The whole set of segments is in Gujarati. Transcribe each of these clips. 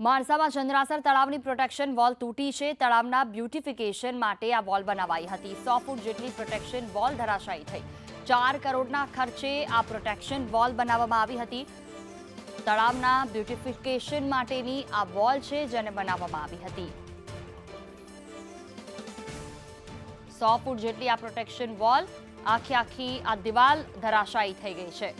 માણસામાં ચંદ્રાસર તળાવની પ્રોટેક્શન વોલ તૂટી છે. તળાવના બ્યુટિફિકેશન માટે આ વોલ બનાવાઈ હતી. સો ફૂટ જેટલી પ્રોટેક્શન વોલ ધરાશાયી થઈ. ચાર કરોડના ખર્ચે આ પ્રોટેક્શન વોલ બનાવવામાં આવી હતી. તળાવના બ્યુટિફિકેશન માટેની આ વોલ છે જેને બનાવવામાં આવી હતી. સો ફૂટ જેટલી આ પ્રોટેક્શન વોલ આખી આખી આ દિવાલ ધરાશાયી થઈ ગઈ છે.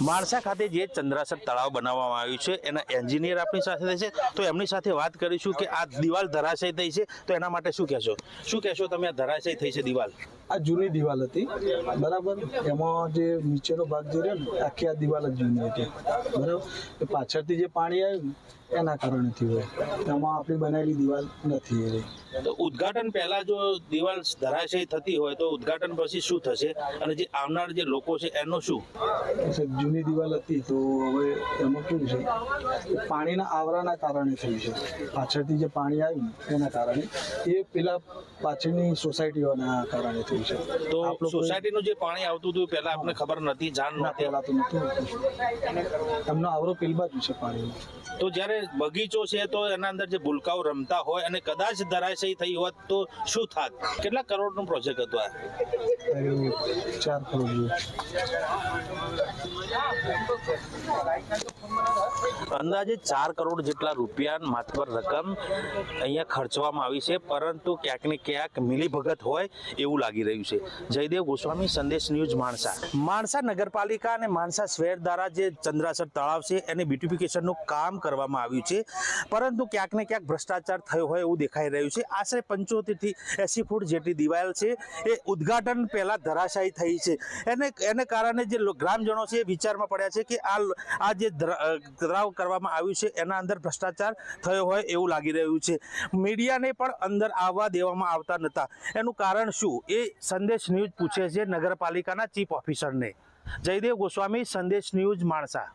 માણસા ખાતે જે ચંદ્રાસર તળાવ બનાવવામાં આવ્યું છે, એના એન્જિનિયર આપણી સાથે છે, તો એમની સાથે વાત કરીશું કે આ દિવાલ ધરાશય થઈ છે, તો એના માટે શું કહેશો? શું કહેશો તમે? આ ધરાશય થઈ છે દિવાલ? આ જૂની દિવાલ હતી. બરાબર? એમાં જે નીચેનો ભાગ જે રહ્યો ને આખી આ દિવાલ જ જૂની હતી. બરાબર? પાછળથી જે પાણી આવ્યું એના એના થયું હોય. એમાં આપણી બનાવેલી દિવાલ નથી એ રહી. તો ઉદ્ઘાટન પહેલા જો દિવાલ ધરાશય થતી હોય તો ઉદ્ઘાટન પછી શું થશે? અને જે આવનાર જે લોકો છે એનું શું? જૂની દિવાલ હતી તો હવે એમાં કેવું છે? પાણીના આવરાના કારણે થયું છે. પાછળથી જે પાણી આવ્યું એના કારણે. એ પેલા પાછળની સોસાયટીઓના કારણે થયું. છે. તો સોસાયટીનું જે પાણી આવતું હતું પહેલા આપને ખબર નથી જાણ નથી હલાતું નથી તો નતું એમનો આવરો બાજુ છે પાણી તો જ્યારે બગીચો છે તો એના અંદર જે ભૂલકાઓ રમતા હોય અને કદાચ ધરાશય થઈ હોત તો શું થાત? કેટલા કરોડનો પ્રોજેક્ટ હતો આ? ચાર કરોડ અંદાજે ચાર કરોડ જેટલા રૂપિયા માત્ર રકમ અહીંયા ખર્ચવામાં આવી છે, પરંતુ ક્યાંક ને ક્યાંક મિલીભગત હોય એવું લાગી રહ્યું છે. જયદેવ ગોસ્વામી, સંદેશ ન્યૂઝ, માણસા. માણસા નગરપાલિકા અને માણસા શહેર દ્વારા જે ચંદ્રાસર તળાવ છે, એને બ્યુટિફિકેશનનું કામ કરવામાં આવ્યું છે. પરંતુ ક્યાંક ને ક્યાંક ભ્રષ્ટાચાર થયો હોય એવું દેખાઈ રહ્યું છે. આશરે પંચોતેરથી એસી ફૂટ જેટલી દિવાલ છે. એ ઉદ્ઘાટન પહેલાં ધરાશાયી થઈ છે. એને એને કારણે જે ગ્રામજનો છે એ વિચારમાં પડ્યા છે કે આ આ જે તળાવ તળાવ કરવામાં આવ્યું છે, એના અંદર ભ્રષ્ટાચાર થયો હોય એવું લાગી રહ્યું છે. મીડિયાને પણ અંદર આવવા દેવામાં આવતા નહોતા. એનું કારણ શું? એ સંદેશ ન્યૂઝ પૂછે છે નગરપાલિકાના ચીફ ઓફિસરને. જયદેવ ગોસ્વામી, સંદેશ ન્યૂઝ માણસા.